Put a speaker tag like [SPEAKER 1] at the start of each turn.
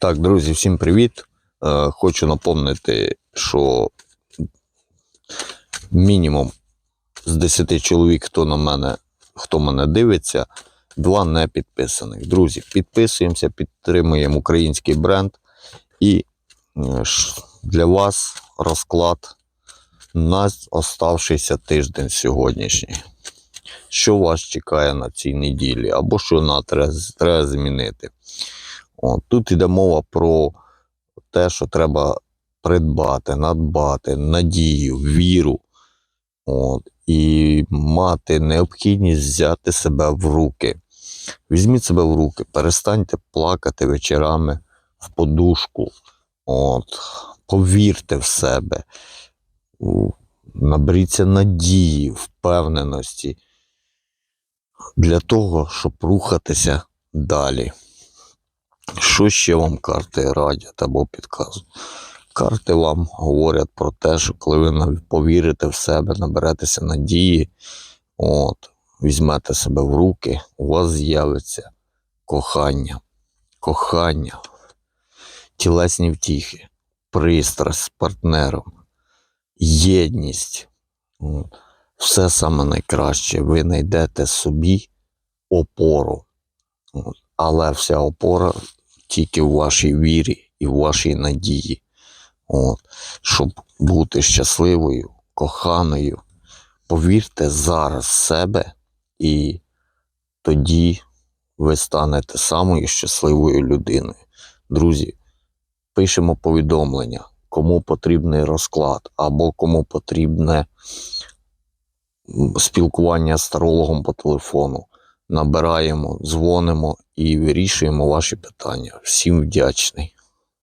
[SPEAKER 1] Так, друзі, всім привіт. Е, хочу напомнити, що мінімум з 10 чоловік, хто на мене, хто мене дивиться, два не підписаних. Друзі, підписуємося, підтримуємо український бренд. І е, для вас розклад на оставшийся тиждень сьогоднішній. Що вас чекає на цій неділі, або що треба, треба змінити. От, тут йде мова про те, що треба придбати, надбати, надію, віру. От, і мати необхідність взяти себе в руки. Візьміть себе в руки, перестаньте плакати вечорами в подушку. От, повірте в себе, наберіться надії, впевненості для того, щоб рухатися далі. Що ще вам карти радять або підказують? Карти вам говорять про те, що коли ви повірите в себе, наберетеся надії, от, візьмете себе в руки, у вас з'явиться кохання, кохання, тілесні втіхи, пристрасть з партнером, єдність. От. Все саме найкраще. Ви знайдете собі опору. От. Але вся опора тільки в вашій вірі і в вашій надії. От. Щоб бути щасливою, коханою, повірте зараз себе, і тоді ви станете самою щасливою людиною. Друзі, пишемо повідомлення, кому потрібний розклад, або кому потрібне спілкування з тарологом по телефону. Набираємо, дзвонимо і вирішуємо ваші питання. Всім вдячний.